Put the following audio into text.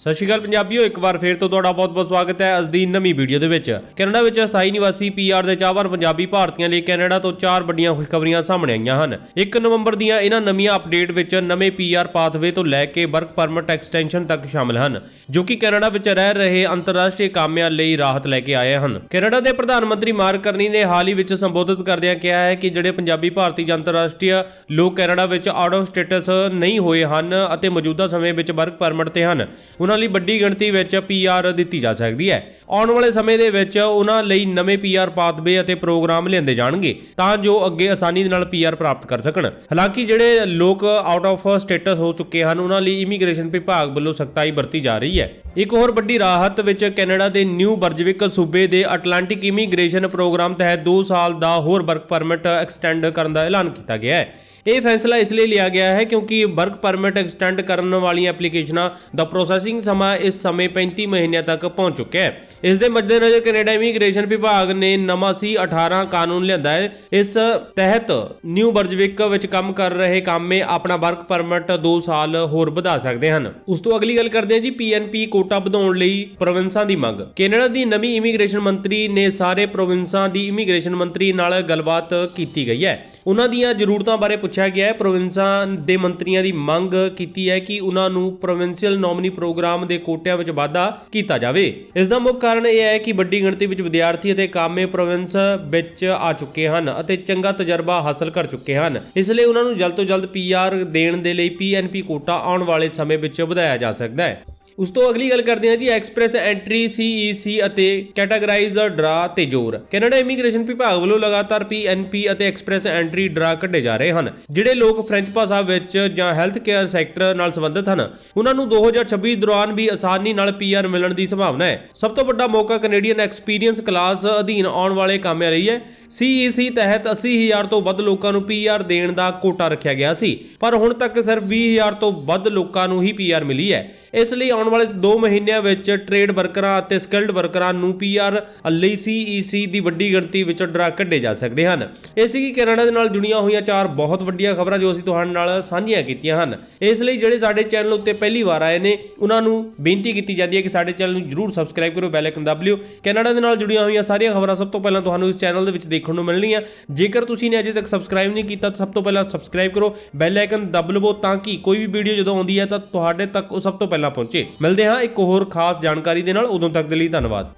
ਸਤਿ ਸ਼੍ਰੀ ਅਕਾਲ ਪੰਜਾਬੀਓ, ਇੱਕ ਵਾਰ ਫੇਰ ਤੋਂ ਤੁਹਾਡਾ ਬਹੁਤ-ਬਹੁਤ ਸਵਾਗਤ ਹੈ ਅੱਜ ਦੀ ਨਵੀਂ ਵੀਡੀਓ ਦੇ ਵਿੱਚ। ਕੈਨੇਡਾ ਵਿੱਚ ਸਥਾਈ ਨਿਵਾਸੀ ਪੀਆਰ ਦੇ ਚਾਹਵਾਨ ਪੰਜਾਬੀ ਭਾਰਤੀਆਂ ਲਈ ਕੈਨੇਡਾ ਤੋਂ ਚਾਰ ਵੱਡੀਆਂ ਖੁਸ਼ਖਬਰੀਆਂ ਸਾਹਮਣੇ ਆਈਆਂ ਹਨ। 1 ਨਵੰਬਰ ਦੀਆਂ ਇਹਨਾਂ ਨਵੀਆਂ ਅਪਡੇਟ ਵਿੱਚ ਨਵੇਂ ਪੀਆਰ ਪਾਥਵੇ ਤੋਂ ਲੈ ਕੇ ਵਰਕ ਪਰਮਿਟ ਐਕਸਟੈਂਸ਼ਨ ਤੱਕ ਸ਼ਾਮਲ ਹਨ, ਜੋ ਕਿ ਕੈਨੇਡਾ ਵਿੱਚ ਰਹਿ ਰਹੇ ਅੰਤਰਰਾਸ਼ਟਰੀ ਕਾਮਿਆਂ ਲਈ ਰਾਹਤ ਲੈ ਕੇ ਆਏ ਹਨ। ਕੈਨੇਡਾ ਦੇ ਪ੍ਰਧਾਨ ਮੰਤਰੀ ਮਾਰਕ ਕਰਨੀ ਨੇ ਹਾਲ ਹੀ ਵਿੱਚ ਸੰਬੋਧਿਤ ਕਰਦਿਆਂ ਕਿਹਾ ਹੈ ਕਿ ਜਿਹੜੇ ਪੰਜਾਬੀ ਭਾਰਤੀ ਜਾਂ ਅੰਤਰਰਾਸ਼ਟਰੀ ਲੋਕ ਕੈਨੇਡਾ ਵਿੱਚ ਆਊਟ ਆਫ ਸਟੇਟਸ ਨਹੀਂ ਹੋਏ ਹਨ ਅਤੇ ਮੌਜੂਦਾ ਸਮੇਂ ਵਿੱਚ ਵਰਕ ਪਰਮਿਟ ਤੇ ਹਨ ਉਹਨਾਂ ਲਈ ਵੱਡੀ ਗਿਣਤੀ ਵਿੱਚ ਪੀਆਰ ਦਿੱਤੀ ਜਾ ਸਕਦੀ ਹੈ। ਆਉਣ ਵਾਲੇ ਸਮੇਂ ਦੇ ਵਿੱਚ ਉਹਨਾਂ ਲਈ ਨਵੇਂ ਪੀਆਰ ਪਾਥਵੇ ਅਤੇ ਪ੍ਰੋਗਰਾਮ ਲਿਆਂਦੇ ਜਾਣਗੇ ਤਾਂ ਜੋ ਅੱਗੇ ਆਸਾਨੀ ਦੇ ਨਾਲ ਪੀਆਰ ਪ੍ਰਾਪਤ ਕਰ ਸਕਣ। ਹਾਲਾਂਕਿ ਜਿਹੜੇ ਲੋਕ ਆਊਟ ਆਫ ਸਟੇਟਸ ਹੋ ਚੁੱਕੇ ਹਨ, ਉਹਨਾਂ ਲਈ ਇਮੀਗ੍ਰੇਸ਼ਨ ਵਿਭਾਗ ਵੱਲੋਂ ਸਖਤਾਈ ਵਰਤੀ ਜਾ ਰਹੀ ਹੈ। ਇੱਕ ਹੋਰ ਵੱਡੀ ਰਾਹਤ ਵਿੱਚ ਕੈਨੇਡਾ ਦੇ ਨਿਊ ਬਰਜਵਿਕ ਸੂਬੇ ਦੇ ਅਟਲਾਂਟਿਕ ਇਮੀਗ੍ਰੇਸ਼ਨ ਪ੍ਰੋਗਰਾਮ ਤਹਿਤ 2 ਸਾਲ ਦਾ ਹੋਰ ਵਰਕ ਪਰਮਿਟ ਐਕਸਟੈਂਡ ਕਰਨ ਦਾ ਐਲਾਨ ਕੀਤਾ ਗਿਆ ਹੈ। ਇਹ ਫੈਸਲਾ ਇਸ ਲਈ ਲਿਆ ਗਿਆ ਹੈ ਕਿਉਂਕਿ ਵਰਕ ਪਰਮਿਟ ਐਕਸਟੈਂਡ ਕਰਨ ਵਾਲੀਆਂ ਐਪਲੀਕੇਸ਼ਨਾਂ ਦਾ ਪ੍ਰੋਸੈਸਿੰਗ ਸਮਾਂ ਇਸ ਸਮੇਂ 35 ਮਹੀਨਿਆਂ ਤੱਕ ਪਹੁੰਚ ਚੁੱਕਿਆ ਹੈ। ਇਸ ਦੇ ਮੱਦੇਨਜ਼ਰ ਕੈਨੇਡਾ ਇਮੀਗ੍ਰੇਸ਼ਨ ਵਿਭਾਗ ਨੇ ਨਵਾਂ ਸੀ 18 ਕਾਨੂੰਨ ਲਿਆਂਦਾ ਹੈ। ਇਸ ਤਹਿਤ ਨਿਊ ਬਰਜਵਿਕ ਵਿੱਚ ਕੰਮ ਕਰ ਰਹੇ ਕਾਮੇ ਆਪਣਾ ਵਰਕ ਪਰਮਿਟ 2 ਸਾਲ ਹੋਰ ਵਧਾ ਸਕਦੇ ਹਨ। ਉਸ ਤੋਂ ਅਗਲੀ ਗੱਲ ਕਰਦੇ ਹਾਂ ਜੀ ਪੀਐਨਪੀ ਕੋਟਾ ਵਧਾਉਣ ਲਈ ਪ੍ਰੋਵਿੰਸਾਂ ਦੀ ਮੰਗ। ਕੈਨੇਡਾ ਦੀ ਨਵੀਂ ਇਮੀਗ੍ਰੇਸ਼ਨ ਮੰਤਰੀ ਨੇ ਸਾਰੇ ਪ੍ਰੋਵਿੰਸਾਂ ਦੀ ਇਮੀਗ੍ਰੇਸ਼ਨ ਮੰਤਰੀ ਨਾਲ ਗੱਲਬਾਤ ਕੀਤੀ ਗਈ ਹੈ। ਉਹਨਾਂ ਦੀਆਂ ਜ਼ਰੂਰਤਾਂ ਬਾਰੇ ਪੁੱਛਿਆ ਗਿਆ ਹੈ। ਪ੍ਰੋਵਿੰਸਾਂ ਦੇ ਮੰਤਰੀਆਂ ਦੀ ਮੰਗ ਕੀਤੀ ਹੈ ਕਿ ਉਹਨਾਂ ਨੂੰ ਪ੍ਰੋਵਿੰਸ਼ੀਅਲ ਨੋਮਨੀ ਪ੍ਰੋਗਰਾਮ ਦੇ ਕੋਟਿਆਂ ਵਿੱਚ ਵਾਧਾ ਕੀਤਾ ਜਾਵੇ। ਇਸ ਦਾ ਮੁੱਖ ਕਾਰਨ ਇਹ ਹੈ ਕਿ ਵੱਡੀ ਗਿਣਤੀ ਵਿੱਚ ਵਿਦਿਆਰਥੀ ਅਤੇ ਕਾਮੇ ਪ੍ਰੋਵਿੰਸ ਵਿੱਚ ਆ ਚੁੱਕੇ ਹਨ ਅਤੇ ਚੰਗਾ ਤਜਰਬਾ ਹਾਸਲ ਕਰ ਚੁੱਕੇ ਹਨ। ਇਸ ਲਈ ਉਹਨਾਂ ਨੂੰ ਜਲਦ ਤੋਂ ਜਲਦ ਪੀਆਰ ਦੇਣ ਦੇ ਲਈ ਪੀਐਨਪੀ ਕੋਟਾ ਆਉਣ ਵਾਲੇ ਸਮੇਂ ਵਿੱਚ ਵਧਾਇਆ ਜਾ ਸਕਦਾ ਹੈ। ਉਸ ਤੋਂ ਅਗਲੀ ਗੱਲ ਕਰਦੇ ਹਾਂ ਜੀ ਐਕਸਪ੍ਰੈਸ ਐਂਟਰੀ ਸੀਈਸੀ ਅਤੇ ਕੈਟਾਗਰਾਈਜ਼ਰ ਡਰਾ ਤੇ ਜ਼ੋਰ। ਕੈਨੇਡਾ ਇਮੀਗ੍ਰੇਸ਼ਨ ਵਿਭਾਗ ਵੱਲੋਂ ਲਗਾਤਾਰ ਪੀਐਨਪੀ ਅਤੇ ਐਕਸਪ੍ਰੈਸ ਐਂਟਰੀ ਡਰਾ ਕੱਢੇ ਜਾ ਰਹੇ ਹਨ, ਜਿਹੜੇ ਲੋਕ ਫ੍ਰੈਂਚ ਭਾਸ਼ਾ ਵਿੱਚ ਜਾਂ ਹੈਲਥ ਕੇਅਰ ਸੈਕਟਰ ਨਾਲ ਸੰਬੰਧਿਤ ਹਨ। ਉਹਨਾਂ ਨੂੰ 2026 ਦੌਰਾਨ ਵੀ ਆਸਾਨੀ ਨਾਲ ਪੀਆਰ ਮਿਲਣ ਦੀ ਸੰਭਾਵਨਾ ਹੈ। ਸਭ ਤੋਂ ਵੱਡਾ ਮੌਕਾ ਕੈਨੇਡੀਅਨ ਐਕਸਪੀਰੀਅੰਸ ਕਲਾਸ ਅਧੀਨ ਆਉਣ ਵਾਲੇ ਕਾਮਿਆਂ ਲਈ ਹੈ। ਸੀਈਸੀ ਤਹਿਤ 80000 ਤੋਂ ਵੱਧ ਲੋਕਾਂ ਨੂੰ ਪੀਆਰ ਦੇਣ ਦਾ ਕੋਟਾ ਰੱਖਿਆ ਗਿਆ ਸੀ। ਪਰ ਹੁਣ ਤੱਕ ਸਿਰਫ 20000 ਤੋਂ ਵੱਧ ਲੋਕਾਂ ਨੂੰ ਹੀ ਪੀਆਰ ਮਿਲੀ ਹੈ। ਇਸ ਲਈ ਆਉਣ ਵਾਲੇ 2 ਮਹੀਨਿਆਂ ਵਿੱਚ ਟ੍ਰੇਡ ਵਰਕਰਾਂ ਅਤੇ ਸਕਿਲਡ ਵਰਕਰਾਂ ਨੂੰ ਪੀਆਰ ਲਈ ਸੀਈਸੀ ਦੀ ਵੱਡੀ ਗਿਣਤੀ ਵਿੱਚ ਡਰਾ ਕੱਢੇ ਜਾ ਸਕਦੇ ਹਨ। ਇਹ ਸੀ ਕੈਨੇਡਾ ਦੇ ਨਾਲ ਜੁੜੀਆਂ ਹੋਈਆਂ ਚਾਰ ਬਹੁਤ ਵੱਡੀਆਂ ਖਬਰਾਂ ਜੋ ਅਸੀਂ ਤੁਹਾਡੇ ਨਾਲ ਸਾਂਝੀਆਂ ਕੀਤੀਆਂ ਹਨ। ਇਸ ਲਈ ਜਿਹੜੇ ਸਾਡੇ ਚੈਨਲ ਉੱਤੇ ਪਹਿਲੀ ਵਾਰ ਆਏ ਨੇ, ਉਹਨਾਂ ਨੂੰ ਬੇਨਤੀ ਕੀਤੀ ਜਾਂਦੀ ਹੈ ਕਿ ਸਾਡੇ ਚੈਨਲ ਨੂੰ ਜਰੂਰ ਸਬਸਕ੍ਰਾਈਬ ਕਰੋ, ਬੈਲ ਆਈਕਨ ਦਬ ਲਿਓ। ਕੈਨੇਡਾ ਦੇ ਨਾਲ ਜੁੜੀਆਂ ਹੋਈਆਂ ਸਾਰੀਆਂ ਖਬਰਾਂ ਸਭ ਤੋਂ ਪਹਿਲਾਂ ਤੁਹਾਨੂੰ ਇਸ ਚੈਨਲ ਦੇ ਵਿੱਚ ਦੇਖਣ ਨੂੰ ਮਿਲਣਗੀਆਂ ਜੇਕਰ ਤੁਸੀਂ ਨੇ ਅਜੇ ਤੱਕ ਸਬਸਕ੍ਰਾਈਬ ਨਹੀਂ ਕੀਤਾ, ਤਾਂ ਸਭ ਤੋਂ ਪਹਿਲਾਂ ਸਬਸਕ੍ਰਾਈਬ ਕਰੋ, ਬੈਲ ਆਈਕਨ ਦਬ ਲਵੋ ਤਾਂ ਕਿ ਕੋਈ ਵੀ ਵੀਡੀਓ ਜਦੋਂ ਆਉਂਦੀ ਹੈ, ਤਾਂ ਤੁਹਾਡੇ ਤੱਕ ਉਹ ਸਭ ਤੋਂ ਪਹਿਲਾਂ ਪਹੁੰਚੇ। ਮਿਲਦੇ ਹਾਂ ਇੱਕ ਹੋਰ ਖਾਸ ਜਾਣਕਾਰੀ ਦੇ ਨਾਲ। ਉਦੋਂ ਤੱਕ ਦੇ ਲਈ ਧੰਨਵਾਦ।